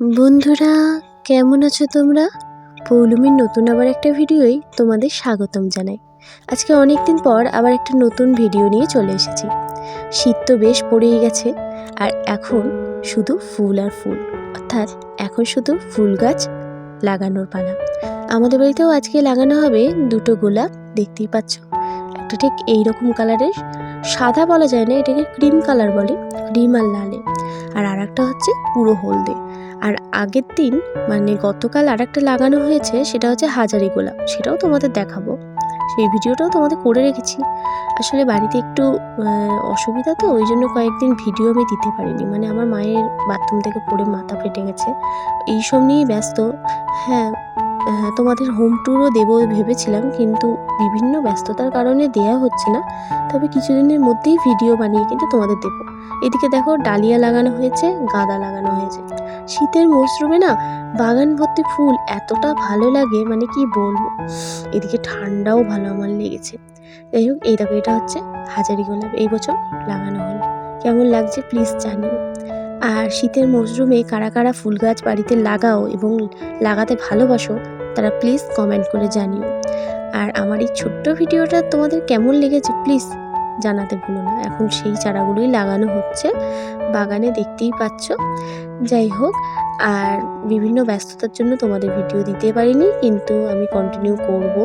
বন্ধুরা, কেমন আছো তোমরা? পৌলমীর নতুন আবার একটা ভিডিওই তোমাদের স্বাগতম জানাই। আজকে অনেক দিন পর আবার একটা নতুন ভিডিও নিয়ে চলে এসেছি। শীত তো বেশ পড়েই গেছে, আর এখন শুধু ফুল আর ফুল। অর্থাৎ এখন শুধু ফুল গাছ লাগানোর পালা। আমাদের বাড়িতেও আজকে লাগানো হবে দুটো গোলাপ, দেখতেই পাচ্ছ। একটা ঠিক এই রকম কালারের, সাদা বলা যায় না, এটাকে ক্রিম কালার বলে, ক্রিম আর লালে। আর আর একটা হচ্ছে পুরো হলদে। আর আগের দিন মানে গতকাল আর একটা লাগানো হয়েছে, সেটা হচ্ছে হাজারি গোলাপ সেটাও তোমাদের দেখাবো। সেই ভিডিওটাও তোমাদের করে রেখেছি। আসলে বাড়িতে একটু অসুবিধা তো, ওই জন্য কয়েকদিন ভিডিও আমি দিতে পারিনি। মানে আমার মায়ের বাথরুম থেকে পড়ে মাথা ফেটে গেছে। এইসব নিয়েই ব্যস্ত। হ্যাঁ তোমাদের হোম ট্যুরও দেবো ভেবেছিলাম, কিন্তু বিভিন্ন ব্যস্ততার কারণে দেয়া হচ্ছে না। তবে কিছুদিনের মধ্যেই ভিডিও বানিয়ে কিন্তু তোমাদের দেবো। এদিকে দেখো, ডালিয়া লাগানো হয়েছে, গাঁদা লাগানো হয়েছে। শীতের মরশুমে না, বাগান ভর্তি ফুল এতটা ভালো লাগে মানে কি বলব? এদিকে ঠান্ডাও ভালো আমার লেগেছে। যাই হোক, এই দেখো, এটা হচ্ছে হাজারি গোলাপ। এই বছর লাগানো হলো। কেমন লাগছে? প্লিজ জানিও। আর শীতের মরশুমে কারা কারা ফুল গাছ বাড়িতে লাগাও এবং লাগাতে ভালোবাসো, তারা প্লিজ কমেন্ট করে জানিও। আর আমার এই ছোট্ট ভিডিওটা তোমাদের কেমন লেগেছে প্লিজ জানাতে ভুলো না। এখন সেই চারাগুলোই লাগানো হচ্ছে, বাগানে দেখতেই পাচ্ছ। যাই হোক, আর বিভিন্ন ব্যস্ততার জন্য তোমাদের ভিডিও দিতে পারিনি, কিন্তু আমি কন্টিনিউ করব।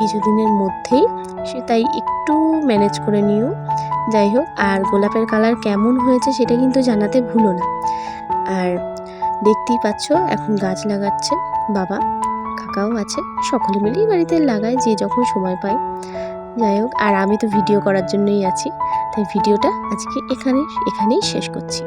কিছুদিনের মধ্যেই, সে তাই একটু ম্যানেজ করে নিও। যাই হোক আর গোলাপের কালার কেমন হয়েছে সেটা কিন্তু জানাতে ভুলো না। আর দেখতেই পাচ্ছ, এখন গাছ লাগাচ্ছে বাবা, কাকাও আছে, সকলে মিলেই বাড়িতে লাগায় যে যখন সময় পায়। যাই হোক আর আমি তো ভিডিও করার জন্যই আছি, তাই ভিডিওটা আজকে এখানে, এখানেই শেষ করছি।